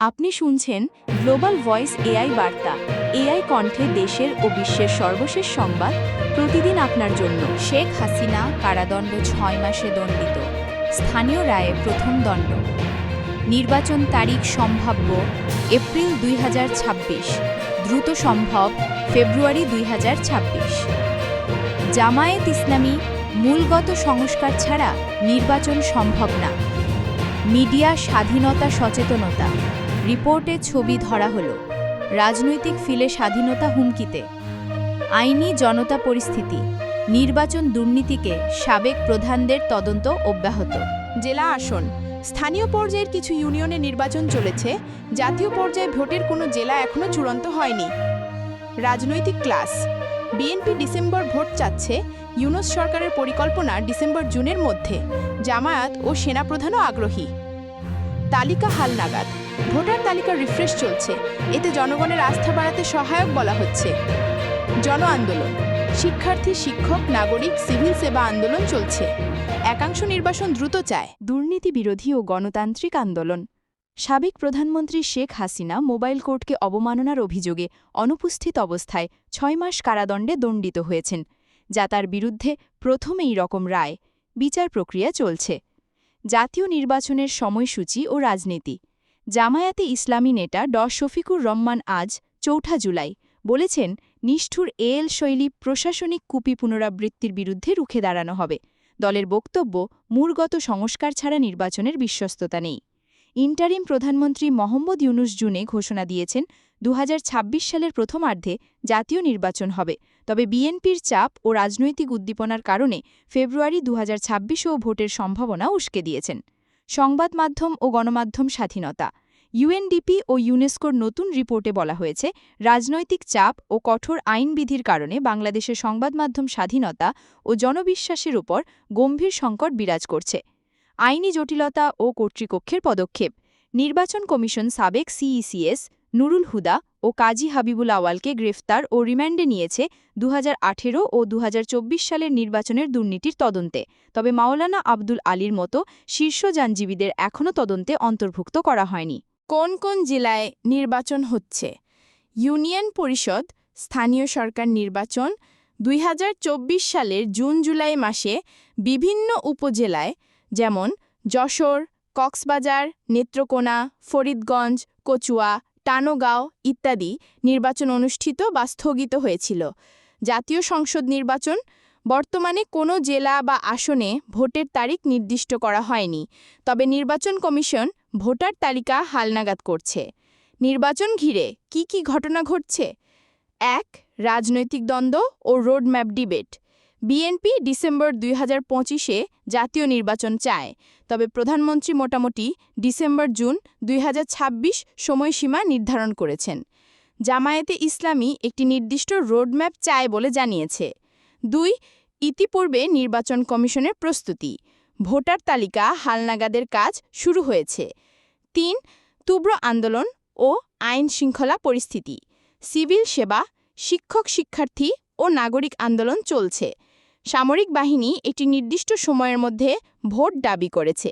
আপনি শুনছেন global voice AI বার্তা। এআই কণ্ঠে দেশের ও বিশ্বের সর্বশেষ সংবাদ প্রতিদিন আপনার জন্য। শেখ হাসিনা কারাদণ্ড ছয় মাসে দণ্ডিত। স্থানীয় রায়ে প্রথম দণ্ড। নির্বাচন তারিখ সম্ভাব্য এপ্রিল দুই হাজার ছাব্বিশ। দ্রুত সম্ভব ফেব্রুয়ারি দুই জামায়াত ইসলামী মূলগত সংস্কার ছাড়া নির্বাচন সম্ভব না। মিডিয়া স্বাধীনতা সচেতনতা। রিপোর্টে ছবি ধরা হলো রাজনৈতিক ফিলে স্বাধীনতা হুমকিতে। আইনি জনতা পরিস্থিতি, নির্বাচন দুর্নীতিকে সাবেক প্রধানদের তদন্ত অব্যাহত। জেলা আসন, স্থানীয় পর্যায়ের কিছু ইউনিয়নে নির্বাচন চলেছে, জাতীয় পর্যায়ে ভোটের কোনো জেলা এখনও চূড়ান্ত হয়নি। রাজনৈতিক ক্লাস, বিএনপি ডিসেম্বর ভোট চাচ্ছে ইউনুস সরকারের পরিকল্পনা ডিসেম্বর জুনের মধ্যে, জামায়াত ও সেনাপ্রধানও আগ্রহী। তালিকা হালনাগাদ ভোটার তালিকা রিফ্রেশ চলছে। এতে জনগণের আস্থা বাড়াতে সহায়ক বলা হচ্ছে। জন আন্দোলন। শিক্ষার্থী, শিক্ষক, নাগরিক, সিভিল সেবা আন্দোলন চলছে। একাংশ নির্বাসন দ্রুত চায়। দুর্নীতি বিরোধী ও গণতান্ত্রিক আন্দোলন। সাবেক প্রধানমন্ত্রী শেখ হাসিনা মোবাইল কোর্টকে অবমাননার অভিযোগে অনুপস্থিত অবস্থায় ছয় মাস কারাদণ্ডে দণ্ডিত হয়েছেন। যা তার বিরুদ্ধে প্রথম এই রকম রায়। বিচার প্রক্রিয়া চলছে। জাতীয় নির্বাচনের সময়সূচি ও রাজনীতি। জামায়াতে ইসলামী নেতা ড শফিকুর রহমান আজ চৌঠা জুলাই বলেছেন, নিষ্ঠুর এএল শৈলী প্রশাসনিক কুপি পুনরাবৃত্তির বিরুদ্ধে রুখে দাঁড়ানো হবে। দলের বক্তব্য, মূলগত সংস্কার ছাড়া নির্বাচনের বিশ্বস্ততা নেই। ইন্টারিম প্রধানমন্ত্রী মোহাম্মদ ইউনুস জুনে ঘোষণা দিয়েছেন দু হাজার ছাব্বিশ সালের প্রথমার্ধে জাতীয় নির্বাচন হবে। তবে বিএনপির চাপ ও রাজনৈতিক উদ্দীপনার কারণে ফেব্রুয়ারি দু ও ভোটের সম্ভাবনা উস্কে দিয়েছেন। সংবাদ মাধ্যম ও গণমাধ্যম স্বাধীনতা, ইউএনডিপি ও ইউনেস্কোর নতুন রিপোর্টে বলা হয়েছে, রাজনৈতিক চাপ ও কঠোর আইনবিধির কারণে বাংলাদেশের সংবাদ মাধ্যম স্বাধীনতা ও জনবিশ্বাসের উপর গম্ভীর সংকট বিরাজ করছে। আইনি জটিলতা ও কর্তৃপক্ষের পদক্ষেপ, নির্বাচন কমিশন সাবেক সিইসিএস নুরুল হুদা ও কাজী হাবিবুল আওয়ালকে গ্রেফতার ও রিমান্ডে নিয়েছে দু হাজার আঠেরো ও দু হাজার চব্বিশ সালের নির্বাচনের দুর্নীতির তদন্তে। তবে মাওলানা আব্দুল আলীর মতো শীর্ষ যানজীবীদের এখনও তদন্তে অন্তর্ভুক্ত করা হয়নি। কোন কোন জেলায় নির্বাচন হচ্ছে? ইউনিয়ন পরিষদ, স্থানীয় সরকার নির্বাচন দুই হাজার চব্বিশ সালের জুন জুলাই মাসে বিভিন্ন উপজেলায়, যেমন যশোর, কক্সবাজার, নেত্রকোনা, ফরিদগঞ্জ, কচুয়া টানোগাঁও ইত্যাদি নির্বাচন অনুষ্ঠিত বা স্থগিত হয়েছিল। জাতীয় সংসদ নির্বাচন বর্তমানে কোনো জেলা বা আসনে ভোটের তারিখ নির্দিষ্ট করা হয়নি, তবে নির্বাচন কমিশন ভোটার তালিকা হালনাগাদ করছে। নির্বাচন ঘিরে কি কি ঘটনা ঘটছে? এক, রাজনৈতিক দ্বন্দ্ব ও রোডম্যাপ ডিবেট। বিএনপি ডিসেম্বর দুই হাজার পঁচিশে জাতীয় নির্বাচন চায়, তবে প্রধানমন্ত্রী মোটামুটি ডিসেম্বর জুন দুই হাজার ছাব্বিশ সময়সীমা নির্ধারণ করেছেন। জামায়াতে ইসলামী একটি নির্দিষ্ট রোডম্যাপ চায় বলে জানিয়েছে। দুই, ইতিপূর্বে নির্বাচন কমিশনের প্রস্তুতি। ভোটার তালিকা হালনাগাদের কাজ শুরু হয়েছে। তিন, তীব্র আন্দোলন ও আইন শৃঙ্খলা পরিস্থিতি। সিভিল সেবা শিক্ষক শিক্ষার্থী ও নাগরিক আন্দোলন চলছে। সামরিক বাহিনী একটি নির্দিষ্ট সময়ের মধ্যে ভোট দাবি করেছে।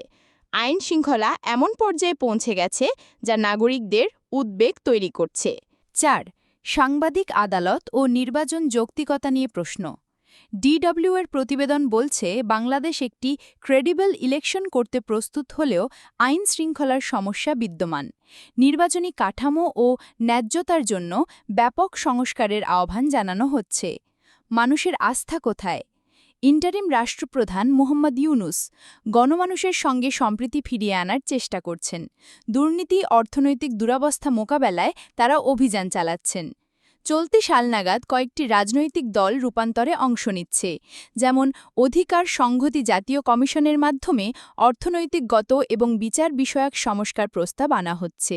আইন শৃঙ্খলা এমন পর্যায়ে পৌঁছে গেছে যা নাগরিকদের উদ্বেগ তৈরি করছে। চার, সাংবাদিক আদালত ও নির্বাচন যৌক্তিকতা নিয়ে প্রশ্ন। ডিডব্লিউ এর প্রতিবেদন বলছে, বাংলাদেশ একটি ক্রেডিবল ইলেকশন করতে প্রস্তুত হলেও আইন শৃঙ্খলার সমস্যা বিদ্যমান। নির্বাচনী কাঠামো ও ন্যায্যতার জন্য ব্যাপক সংস্কারের আহ্বান জানানো হচ্ছে। মানুষের আস্থা কোথায়? ইন্টারিম রাষ্ট্রপ্রধান মোহাম্মদ ইউনুস গণমানুষের সঙ্গে সম্প্রীতি ফিরিয়ে আনার চেষ্টা করছেন। দুর্নীতি, অর্থনৈতিক দুরাবস্থা মোকাবেলায় তারা অভিযান চালাচ্ছেন। চলতি সাল নাগাদ কয়েকটি রাজনৈতিক দল রূপান্তরে অংশ নিচ্ছে, যেমন অধিকার সংহতি জাতীয় কমিশনের মাধ্যমে অর্থনৈতিকগত এবং বিচার বিষয়ক সংস্কার প্রস্তাব আনা হচ্ছে।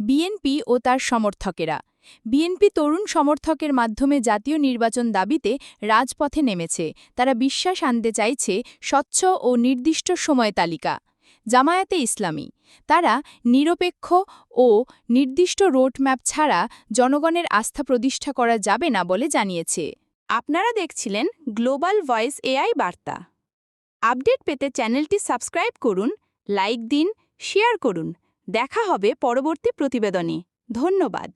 বিএনপি ও তার সমর্থকেরা বিএনপি তরুণ সমর্থকের মাধ্যমে জাতীয় নির্বাচন দাবিতে রাজপথে নেমেছে। তারা বিশ্বাস আনতে চাইছে স্বচ্ছ ও নির্দিষ্ট সময় তালিকা। জামায়াতে ইসলামী। তারা নিরপেক্ষ ও নির্দিষ্ট রোডম্যাপ ছাড়া জনগণের আস্থা প্রতিষ্ঠা করা যাবে না বলে জানিয়েছে। আপনারা দেখছিলেন গ্লোবাল ভয়েস এআই বার্তা। আপডেট পেতে চ্যানেলটি সাবস্ক্রাইব করুন, লাইক দিন, শেয়ার করুন। দেখা হবে পরবর্তী প্রতিবেদনে। ধন্যবাদ।